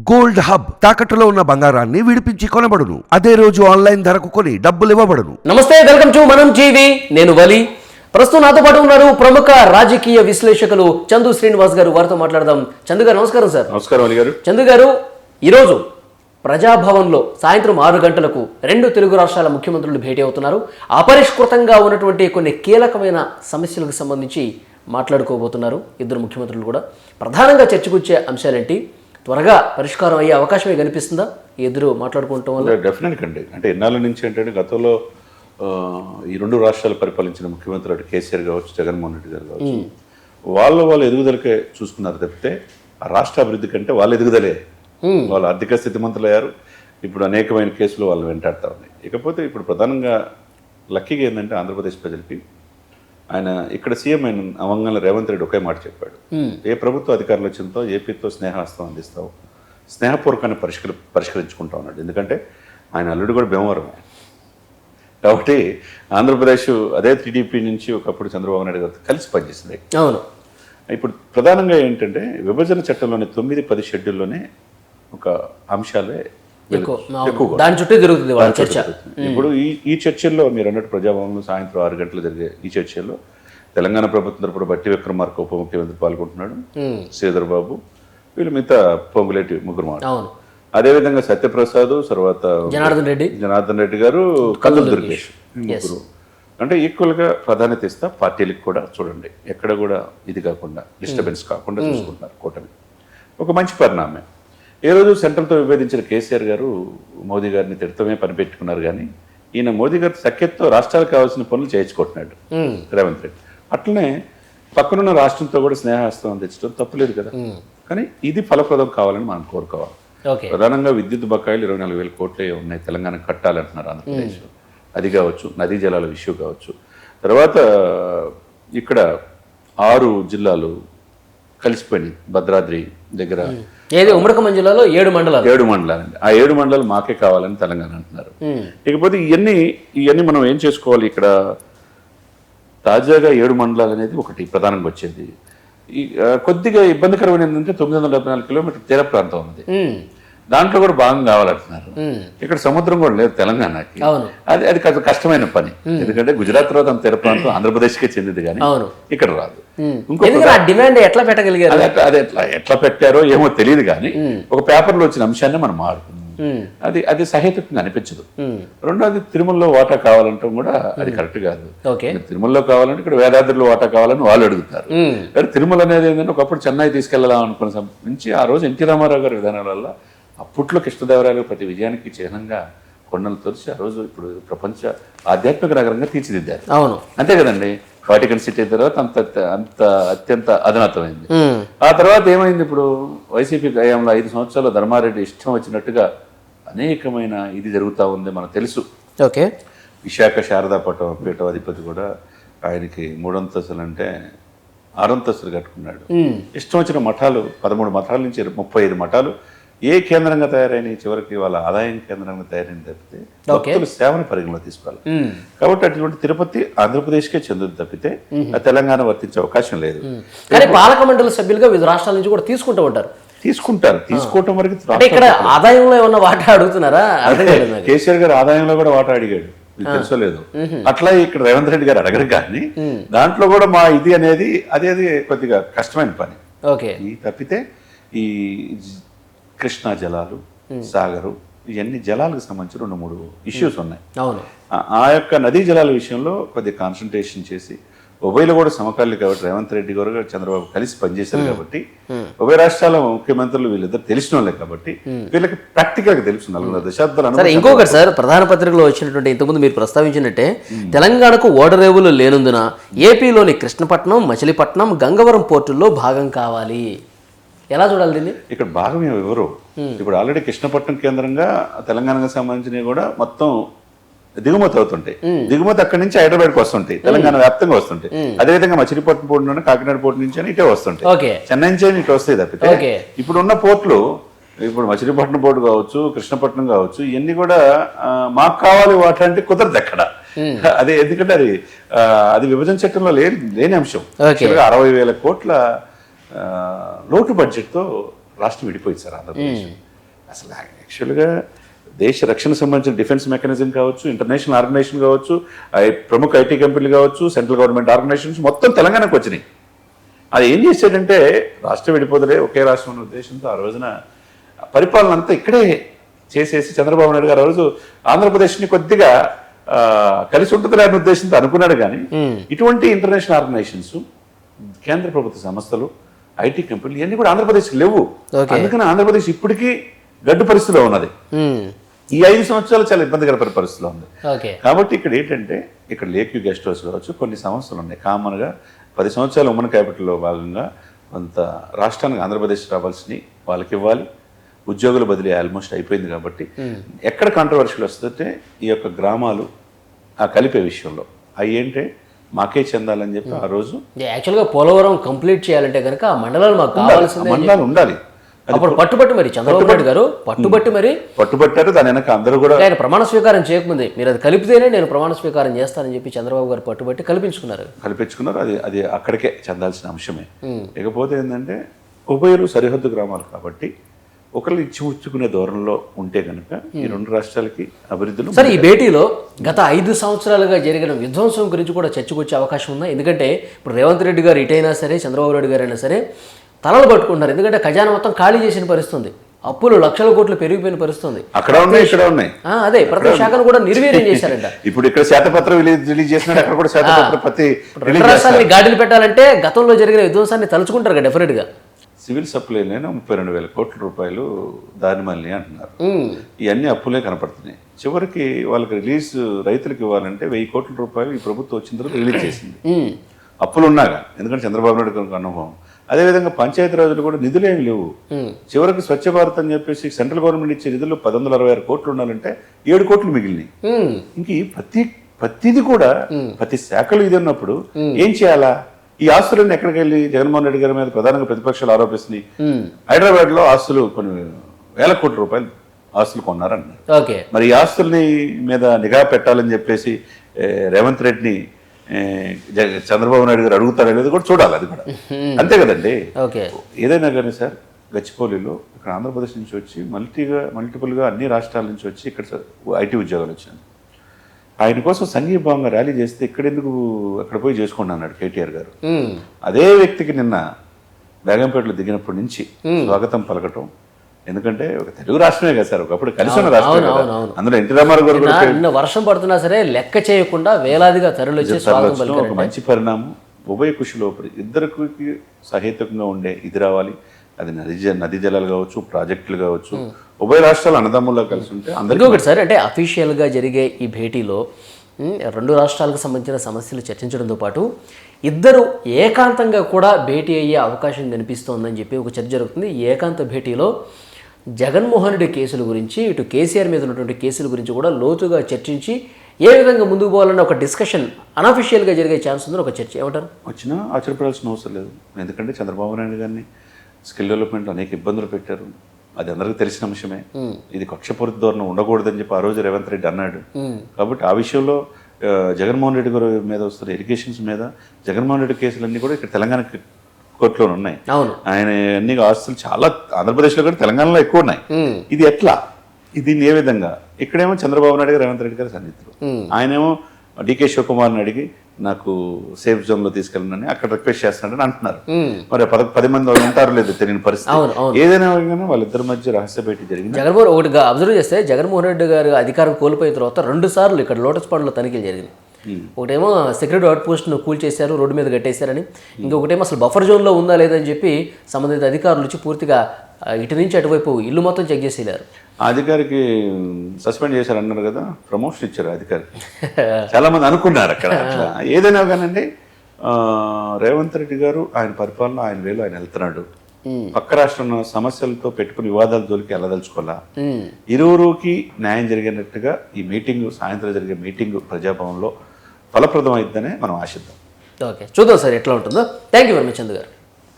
Gold hub తాకట్టులో ఉన్న బంగారాన్ని విడిపించి కొనబడును. అదే రోజు ఆన్లైన్ ధరకు కొని డబ్బులు ఇవ్వబడును. నమస్తే వెల్కమ్ టు మనం జీవి నేను వలి. ప్రస్తుతం నాతో పాటు ఉన్నారు ప్రముఖ రాజకీయ విశ్లేషకులు చందు శ్రీనివాస్ గారు. వారితో మాట్లాడదాం. చందు గారు నమస్కారం సార్. నమస్కారం అలీ గారు. చందు గారు ఈరోజు ప్రజాభవన్లో సాయంత్రం ఆరు గంటలకు రెండు తెలుగు రాష్ట్రాల ముఖ్యమంత్రులు భేటీ అవుతున్నారు. అపరిష్కృతంగా ఉన్నటువంటి కొన్ని కీలకమైన సమస్యలకు సంబంధించి మాట్లాడుకోబోతున్నారు ఇద్దరు ముఖ్యమంత్రులు కూడా. ప్రధానంగా చర్చకొచ్చే అంశాలేంటి? త్వరగా పరిష్కారం అయ్యే అవకాశమే కనిపిస్తుందా? ఇద్దరు మాట్లాడుకుంటాం వల్ల? డెఫినెట్ అండి అంటే ఎన్నాళ్ళ నుంచి ఏంటంటే గతంలో ఈ రెండు రాష్ట్రాలు పరిపాలించిన ముఖ్యమంత్రులు అటు కేసీఆర్ కావచ్చు జగన్మోహన్ రెడ్డి గారు కావచ్చు వాళ్ళు వాళ్ళ ఎదుగుదలకే చూసుకున్నారు తప్పితే ఆ రాష్ట్ర అభివృద్ధి కంటే వాళ్ళ ఎదుగుదలే. వాళ్ళ ఆర్థిక స్థితిమంతులు అయ్యారు ఇప్పుడు అనేకమైన కేసులు వాళ్ళు వెంటాడుతూ ఉన్నాయి. ఇకపోతే ఇప్పుడు ప్రధానంగా లక్కీగా ఏంటంటే ఆంధ్రప్రదేశ్ ప్రజలకి ఆయన ఇక్కడ సీఎం అయిన అవంగంలో రేవంత్ రెడ్డి ఒకే మాట చెప్పాడు. ఏ ప్రభుత్వ అధికారులు వచ్చిందో ఏపీతో స్నేహాస్తం అందిస్తావు స్నేహపూర్వకాన్ని పరిష్కరి పరిష్కరించుకుంటా ఉన్నాడు. ఎందుకంటే ఆయన అల్లుడు కూడా భీమవరం. కాబట్టి ఆంధ్రప్రదేశ్ అదే టీడీపీ నుంచి ఒకప్పుడు చంద్రబాబు నాయుడు గారితో కలిసి పనిచేసింది. అవును. ఇప్పుడు ప్రధానంగా ఏంటంటే విభజన చట్టంలోని తొమ్మిది పది షెడ్యూల్లోనే ఒక అంశాలే దాని చుట్టూ తిరుగుతుంది చర్చ. ఇప్పుడు ఈ ఈ చర్చల్లో మీరు అన్నట్టు ప్రజాభవన్లో సాయంత్రం ఆరు గంటలు జరిగే ఈ చర్చల్లో తెలంగాణ ప్రభుత్వం తరపున బట్టి విక్రమార్క ఉప ముఖ్యమంత్రి పాల్గొంటున్నాడు. శ్రీధర్ బాబు వీళ్ళు మిగతా పొంగులేటి ముగ్గురు మాట. అదేవిధంగా సత్యప్రసాద్ తర్వాత జనార్దన్ రెడ్డి. జనార్దన్ రెడ్డి గారు కల్లు దుర్గేష్. ముగ్గురు. అంటే ఈక్వల్గా ప్రాధాన్యత ఇస్తా పార్టీలకు కూడా చూడండి. ఎక్కడ కూడా ఇది కాకుండా డిస్టర్బెన్స్ కాకుండా చూసుకుంటున్నారు కూటమి. ఒక మంచి పరిణామం ఏ రోజు సెంట్రల్తో విభేదించిన కేసీఆర్ గారు మోదీ గారిని తిడతమే పనిపెట్టుకున్నారు కానీ ఈయన మోదీ గారి సఖ్యతతో రాష్ట్రాలకు కావాల్సిన పనులు చేయించుకుంటున్నాడు. రేవంత్ రెడ్డి. అట్లనే పక్కనున్న రాష్ట్రంతో కూడా స్నేహహస్తం అందించడం తప్పులేదు కదా. కానీ ఇది ఫలప్రదం కావాలని మనం కోరుకోవాలి. ప్రధానంగా విద్యుత్ బకాయిలు ఇరవై నాలుగు వేల కోట్లే ఉన్నాయి తెలంగాణ కట్టాలంటున్నారు ఆంధ్రప్రదేశ్. అది కావచ్చు నదీ జలాల ఇష్యూ కావచ్చు. తర్వాత ఇక్కడ ఆరు జిల్లాలు కలిసిపోయినాయి భద్రాద్రి దగ్గర. ఏది జిల్లాలో ఏడు మండలాలు. ఏడు మండలాలండి ఆ ఏడు మండలాలు మాకే కావాలని తెలంగాణ అంటున్నారు. ఇకపోతే ఇవన్నీ ఇవన్నీ మనం ఏం చేసుకోవాలి ఇక్కడ? తాజాగా ఏడు మండలాలు అనేది ఒకటి ప్రధానంగా వచ్చేది. కొద్దిగా ఇబ్బందికరమైన ఏంటంటే తొమ్మిది వందల డెబ్బై నాలుగు కిలోమీటర్ తీర ప్రాంతం ఉంది. దాంట్లో కూడా భాగం కావాలంటున్నారు. ఇక్కడ సముద్రం కూడా లేదు తెలంగాణకి. అది అది కొంచెం కష్టమైన పని. ఎందుకంటే గుజరాత్ తర్వాత తీర ప్రాంతం ఆంధ్రప్రదేశ్కే చెందింది కానీ ఇక్కడ రాదు. డిమాండ్ ఎట్లా పెట్టగలిగారు? అది ఎట్లా- పెట్టారో ఏమో తెలియదు కానీ ఒక పేపర్లో వచ్చిన అంశాన్ని మనం ఉమ్, అది అది సహేతుకంగా అనిపించదు. రెండోది తిరుమలలో వాటా కావాలంటాం కూడా అది కరెక్ట్ కాదు. తిరుమలలో కావాలంటే ఇక్కడ వేదాద్రిలో వాటా కావాలని వాళ్ళు అడుగుతారు. కానీ తిరుమల అనేది ఏంటంటే ఒకప్పుడు చెన్నై తీసుకెళ్ళాం అనుకున్న సం- నుంచి ఆ రోజు ఎన్టీ రామారావు గారి విధానాల వల్ల అప్పట్లో కృష్ణదేవరాయలు ప్రతి విజయానికి చిహ్నంగా కొండలు తొలిచి ఆ రోజు ఇప్పుడు ప్రపంచ ఆధ్యాత్మిక నగరంగా తీర్చిదిద్దారు. అవును. అంతే కదండి? వాటికన్ సిటీ తర్వాత అంత అంత అత్యంత అధునాతమైంది ఆ తర్వాత ఏమైంది ఇప్పుడు? వైసీపీ గయాంలో ఐదు సంవత్సరాలు ధర్మారెడ్డి ఇష్టం వచ్చినట్టుగా అనేకమైన ఇది జరుగుతూ ఉంది మనకు తెలుసు. ఓకే. విశాఖ శారదా పట పీఠాధిపతి కూడా ఆయనకి మూడంతస్తులు అంటే ఆరంతస్తులు కట్టుకున్నాడు. ఇష్టం వచ్చిన మఠాలు పదమూడు మఠాల నుంచి ముప్పై ఐదు మఠాలు ఏ కేంద్రంగా తయారైన చివరికి వాళ్ళ ఆదాయం కేంద్రంగా తయారైన తప్పితే భక్తుల సేవను పరిగణలో తీసుకోవాలి. కాబట్టి అటువంటి తిరుపతి ఆంధ్రప్రదేశ్కే చెందుతుంది తప్పితే తెలంగాణ వర్తించే అవకాశం లేదు. కానీ పాలక మండలి సభ్యులుగా వివిధ రాష్ట్రాల నుంచి కూడా తీసుకుంటూ ఉంటారు. తీసుకుంటారు. తీసుకోవటం వరకు ఇక్కడ ఆదాయంలో ఏమన్నా వాటా అడుగుతున్నారా? కేసీఆర్ గారు ఆదాయంలో కూడా వాటా అడిగాడు. మీకు తెలుసో లేదు. అట్లా ఇక్కడ రేవంత్ రెడ్డి గారు అడగరు కానీ దాంట్లో కూడా మా ఇది అనేది అదేది కొద్దిగా కష్టమైన పని. ఓకే. ఈ తప్పితే ఈ కృష్ణా జలాలు సాగరు ఇవన్నీ జలాలకు సంబంధించి రెండు మూడు ఇష్యూస్ ఉన్నాయి. అవును. ఆ- యొక్క నదీ జలాల విషయంలో కొద్దిగా కాన్సన్ట్రేషన్ చేసి ఉభయలు కూడా సమకాలీన కాబట్టి రేవంత్ రెడ్డి గారు చంద్రబాబు కలిసి పనిచేశారు కాబట్టి ఉభయ రాష్ట్రాల ముఖ్యమంత్రులు వీళ్ళిద్దరు తెలిసిన వాళ్ళే కాబట్టి వీళ్ళకి ప్రాక్టికల్గా తెలుసు నలుగురు దశాబ్దాల ఇంకొకటి సార్ ప్రధాన పత్రికలో వచ్చినటువంటి ఇంతకుముందు మీరు ప్రస్తావించినట్టే తెలంగాణకు ఓడరేవులు లేనందున ఏపీలోని కృష్ణపట్నం మచిలీపట్నం గంగవరం పోర్టుల్లో భాగం కావాలి. ఎలా చూడాలి దీన్ని? ఇక్కడ భాగం ఎవరు? ఇప్పుడు ఆల్రెడీ కృష్ణపట్నం కేంద్రంగా తెలంగాణకు సంబంధించినవి కూడా మొత్తం దిగుమతి అవుతుంటాయి. దిగుమతి అక్కడి నుంచి హైదరాబాద్కి వస్తుంటాయి. తెలంగాణ వ్యాప్తంగా వస్తుంటాయి. అదేవిధంగా మచిలీపట్నం పోర్టు నుండి కాకినాడ పోర్టు నుంచి అని ఇటే వస్తుంటాయి. చెన్నై నుంచి ఇటు వస్తాయి తప్పితే. ఇప్పుడు ఉన్న పోర్టులు ఇప్పుడు మచిలీపట్నం పోర్టు కావచ్చు కృష్ణపట్నం కావచ్చు ఇవన్నీ కూడా మాకు కావాలి అంటే కుదరదు అక్కడ అదే ఎందుకంటే అది అది విభజన చట్టంలో లేని లేని అంశం. అరవై వేల కోట్ల లోటు బడ్జెట్తో రాష్ట్రం విడిపోయింది సార్ ఆంధ్రప్రదేశ్. అసలు యాక్చువల్గా దేశ రక్షణ సంబంధించిన డిఫెన్స్ మెకానిజం కావచ్చు ఇంటర్నేషనల్ ఆర్గనైజేషన్ కావచ్చు ప్రముఖ ఐటీ కంపెనీలు కావచ్చు సెంట్రల్ గవర్నమెంట్ ఆర్గనైజేషన్స్ మొత్తం తెలంగాణకు వచ్చినాయి. అది ఏం చేశాడంటే రాష్ట్రం విడిపోదలే ఒకే రాష్ట్రం అనే ఉద్దేశంతో ఆ రోజున పరిపాలన అంతా ఇక్కడే చేసేసి చంద్రబాబు నాయుడు గారు ఆ రోజు ఆంధ్రప్రదేశ్ని కొద్దిగా కలిసి ఉంటుందిలే అనే ఉద్దేశంతో అనుకున్నాడు కానీ ఇటువంటి ఇంటర్నేషనల్ ఆర్గనైజేషన్స్ కేంద్ర ప్రభుత్వ సంస్థలు ఐటీ కంపెనీలు ఇవన్నీ కూడా ఆంధ్రప్రదేశ్కి లేవు. అందుకని ఆంధ్రప్రదేశ్ ఇప్పటికీ గడ్డు పరిస్థితిలో ఉన్నది. ఈ ఐదు సంవత్సరాలు చాలా ఇబ్బందికర పరిస్థితిలో ఉంది. కాబట్టి ఇక్కడ ఏంటంటే ఇక్కడ లేక్ వ్యూ గెస్ట్ హౌస్ కావచ్చు కొన్ని సంస్థలు ఉన్నాయి. కామన్గా పది సంవత్సరాలు ఉమ్మడి క్యాపిటల్లో భాగంగా కొంత రాష్ట్రానికి ఆంధ్రప్రదేశ్ రావాల్సినవి వాళ్ళకి ఇవ్వాలి. ఉద్యోగుల బదిలీ ఆల్మోస్ట్ అయిపోయింది కాబట్టి ఎక్కడ కాంట్రవర్షియల్ వస్తుందంటే ఈ యొక్క గ్రామాలు ఆ కలిపే విషయంలో. అవి ఏంటే మాకే చెందాలని చెప్పి ఆ రోజు యాక్చువల్గా పోలవరం కంప్లీట్ చేయాలంటే కనుక ఆ మండలాలు మాకు కావాల్సిందే మండలాలు ఉండాలి. అప్పుడు పట్టుబట్టి మరి చంద్రబాబు నాయుడు గారు పట్టుబట్టి మరి. పట్టుబట్టారు దాని వెనక అందరూ కూడా ఆయన ప్రమాణ స్వీకారం చేయకముందే మీరు అది కలిపితేనే నేను ప్రమాణ స్వీకారం చేస్తానని చెప్పి చంద్రబాబు గారు పట్టుబట్టి కల్పించుకున్నారు. కల్పించుకున్నారు. అది అది అక్కడికే చెందాల్సిన అంశమే. ఇకపోతే ఏంటంటే ఉభయలు సరిహద్దు గ్రామాలు కాబట్టి ఒకళ్ళు ఇచ్చి ఉచ్చుకునే ధోరణిలో ఉంటే కనుక ఈ రెండు రాష్ట్రాలకి అభివృద్ధిలో సరే ఈ భేటీలో గత ఐదు సంవత్సరాలుగా జరిగిన విధ్వంసం గురించి కూడా చర్చకు వచ్చే అవకాశం ఉందా? ఎందుకంటే ఇప్పుడు రేవంత్ రెడ్డి గారు ఇటైనా సరే చంద్రబాబు నాయుడు గారు అయినా సరే తలలు పట్టుకుంటున్నారు. ఎందుకంటే ఖజానా మొత్తం ఖాళీ చేసిన పరిస్థితుంది. అప్పులు లక్షల కోట్లు పెరిగిపోయిన పరిస్థితుంది. అక్కడ ఉన్నాయి ఇక్కడ ఉన్నాయి. అదే ప్రతి శాఖను కూడా నిర్వీర్యం చేశారంట. ఇప్పుడు ఇక్కడ శాతపత్రం రిలీజ్ రిలీజ్ చేసినాడు అక్కడ కూడా శాతపత్ర రిలీజ్ రాష్ట్రాన్ని గాడిలు పెట్టాలంటే గతంలో జరిగిన విధ్వంసాన్ని తలుచుకుంటారు కదా డెఫినెట్గా సివిల్ సప్లైలోనే ముప్పై రెండు వేల కోట్ల రూపాయలు దారి మళ్ళీ అంటున్నారు ఇవన్నీ అప్పులే కనపడుతున్నాయి. చివరికి వాళ్ళకి రిలీజ్ రైతులకు ఇవ్వాలంటే వెయ్యి కోట్ల రూపాయలు ఈ ప్రభుత్వం వచ్చిన తర్వాత రిలీజ్ చేసింది. అప్పులు ఉన్నాగా ఎందుకంటే చంద్రబాబు నాయుడు గారికి అనుభవం అదేవిధంగా పంచాయతీ రాజులు కూడా నిధులు ఏమి లేవు. చివరికి స్వచ్ఛ భారత్ అని చెప్పేసి సెంట్రల్ గవర్నమెంట్ ఇచ్చే నిధులు పది వందల అరవై ఆరు కోట్లు ఉండాలంటే ఏడు కోట్లు మిగిలినాయి. ఇంక ప్రతి ప్రతిది కూడా ప్రతి శాఖలు ఇది ఉన్నప్పుడు ఏం చేయాలా? ఈ ఆస్తులన్నీ ఎక్కడికి వెళ్ళి జగన్మోహన్ రెడ్డి గారి మీద ప్రధానంగా ప్రతిపక్షాలు ఆరోపిస్తున్నాయి. హైదరాబాద్లో ఆస్తులు కొన్ని వేల కోట్ల రూపాయలు ఆస్తులు కొన్నారన్నారు ఓకే. మరి ఈ ఆస్తుల్ని మీద నిఘా పెట్టాలని చెప్పేసి రేవంత్ రెడ్డిని చంద్రబాబు నాయుడు గారు అడుగుతారు అనేది కూడా చూడాలి అది కూడా. అంతే కదండి? ఓకే. ఏదైనా కానీ సార్ గచ్చిపౌలిలో ఇక్కడ ఆంధ్రప్రదేశ్ నుంచి వచ్చి మల్టీగా మల్టిపుల్గా అన్ని రాష్ట్రాల నుంచి వచ్చి ఇక్కడ ఐటీ ఉద్యోగాలు వచ్చాను ఆయన కోసం సంఘీభావంగా ర్యాలీ చేస్తే ఇక్కడెందుకు అక్కడ పోయి చేసుకోండి అన్నాడు కేటీఆర్ గారు. అదే వ్యక్తికి నిన్న బేగంపేటలో దిగినప్పటి నుంచి స్వాగతం పలకటం. ఎందుకంటే ఒక తెలుగు రాష్ట్రమే కదా సార్ ఒకప్పుడు కలిసి ఉన్న రాష్ట్రం. అందులో ఎన్టీ రామారావు గారు నిన్న- వర్షం పడుతున్నా సరే లెక్క చేయకుండా వేలాదిగా తరలి ఒక మంచి పరిణామం. ఉభయ కుషిలోపరి ఇద్దరికి సహేతుకంగా ఉండే ఇది రావాలి. అది నది నది జలాలు కావచ్చు ప్రాజెక్టులు కావచ్చు ఉభయ రాష్ట్రాలు అన్నదమ్ముల్లో కలిసి ఉంటే అందరికీ ఇంకొకటి సార్ అంటే అఫీషియల్గా జరిగే ఈ భేటీలో రెండు రాష్ట్రాలకు సంబంధించిన సమస్యలు చర్చించడంతో పాటు ఇద్దరు ఏకాంతంగా కూడా భేటీ అయ్యే అవకాశం కనిపిస్తోందని చెప్పి ఒక చర్చ జరుగుతుంది. ఏకాంత భేటీలో జగన్మోహన్ రెడ్డి కేసుల గురించి ఇటు కేసీఆర్ మీద ఉన్నటువంటి కేసుల గురించి కూడా లోతుగా చర్చించి ఏ విధంగా ముందుకు పోవాలన్న ఒక డిస్కషన్ అనఫిషియల్గా జరిగే ఛాన్స్ ఉందని ఒక చర్చ. ఏమంటారు? వచ్చినా ఆశ్చర్యపడాల్సిన అవసరం లేదు. ఎందుకంటే చంద్రబాబు నాయుడు గారిని స్కిల్ డెవలప్మెంట్ అనేక ఇబ్బందులు పెట్టారు. అది అందరికీ తెలిసిన అంశమే. ఇది కక్షపూరిత ధోరణి ఉండకూడదని చెప్పి ఆ రోజు రేవంత్ రెడ్డి అన్నాడు. కాబట్టి ఆ విషయంలో జగన్మోహన్ రెడ్డి గారి మీద వస్తున్న ఎడ్యుకేషన్స్ మీద జగన్మోహన్ రెడ్డి కేసులన్నీ కూడా ఇక్కడ తెలంగాణ కోర్టులో ఉన్నాయి. ఆయన అన్ని ఆస్తులు చాలా ఆంధ్రప్రదేశ్లో కూడా తెలంగాణలో ఎక్కువ ఉన్నాయి. ఇది ఎట్లా? ఇది ఏ విధంగా? ఇక్కడేమో చంద్రబాబు నాయుడు గారు రేవంత్ రెడ్డి గారు సన్నిహితులు. ఆయనేమో డికే శివకుమార్ని అడిగి నాకు సేఫ్ జోన్లో తీసుకెళ్ళనని అక్కడ రిక్వెస్ట్ చేస్తున్నాడని అంటున్నారు. మరి పద పది మంది వాళ్ళు ఉంటారు లేదు తెలియని పరిస్థితి. ఏదైనా వాళ్ళిద్దరి మధ్య రహస్య భేటీ జరిగింది? జగన్మోహన్ ఒకటి అబ్జర్వ్ చేస్తే జగన్మోహన్ రెడ్డి గారు అధికారం కోల్పోయిన తర్వాత రెండు సార్లు ఇక్కడ లోటస్ పాండ్లో తనిఖీలు జరిగినాయి. ఒకటేమో సెక్యూరిటీ అవుట్ పోస్ట్ను కూల్ చేశారు రోడ్డు మీద కట్టేశారని. ఇంకొకటేమో అసలు బఫర్ జోన్లో ఉందా లేదని చెప్పి సంబంధిత అధికారులు వచ్చి పూర్తిగా ఇటు నుంచి అటువైపు ఇల్లు మొత్తం చెక్ చేసి వెళ్ళారు. ఆ అధికారికి సస్పెండ్ చేశారు అన్నారు కదా ప్రమోషన్ ఇచ్చారు అధికారికి చాలా మంది అనుకున్నారు అక్కడ అట్లా. ఏదైనా కానండి రేవంత్ రెడ్డి గారు ఆయన పరిపాలన ఆయన వేలు ఆయన వెళ్తున్నాడు. పక్క రాష్ట్రం సమస్యలతో పెట్టుకుని వివాదాల జోలికి వెళ్ళదలుచుకోవాలా? ఇరువురికి న్యాయం జరిగినట్టుగా ఈ మీటింగ్ సాయంత్రం జరిగే మీటింగ్ ప్రజాభవన్లో ఫలప్రదం అయిద్దనే మనం ఆశిద్దాం. ఓకే చూద్దాం సార్ ఎట్లా ఉంటుందో. Thank you very much Chandu గారు.